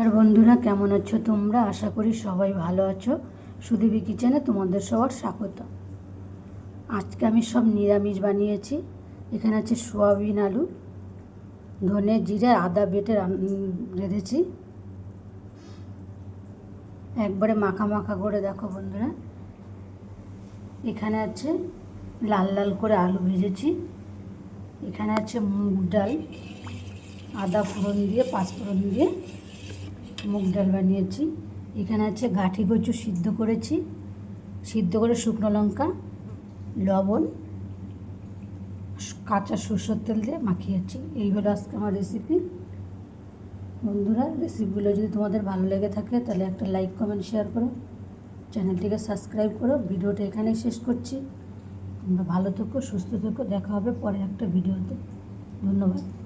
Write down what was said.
আর বন্ধুরা, কেমন আছো তোমরা? আশা করি সবাই ভালো আছো। সুদীপি কিচেনে তোমাদের সবার স্বাগত। আজকে আমি সব নিরামিষ বানিয়েছি। এখানে আছে সোয়াবিন আলু, ধনে জিরে, আদা বেটে রেঁধেছি। একবারে মাখা মাখা করে দেখো বন্ধুরা। এখানে আছে লাল লাল করে আলু ভেজেছি। এখানে আছে মুগ ডাল, আদা ফোড়ন দিয়ে পাঁচ ফোড়ন দিয়ে মুগ ডাল বানিয়েছি। এখানে আছে গাঠি কচু সিদ্ধ করেছি। সিদ্ধ করে শুকনো লঙ্কা, লবণ, কাঁচা সরষের তেল দিয়ে মাখিয়েছি। এই হলো আজকে আমার রেসিপি বন্ধুরা রেসিপিগুলো যদি তোমাদের ভালো লেগে থাকে, তাহলে একটা লাইক কমেন্ট শেয়ার করো। চ্যানেলটিকে সাবস্ক্রাইব করো। ভিডিওটা এখানেই শেষ করছি। তোমরা ভালো থেকো, সুস্থ থেকো। দেখা হবে পরে একটা ভিডিওতে। ধন্যবাদ।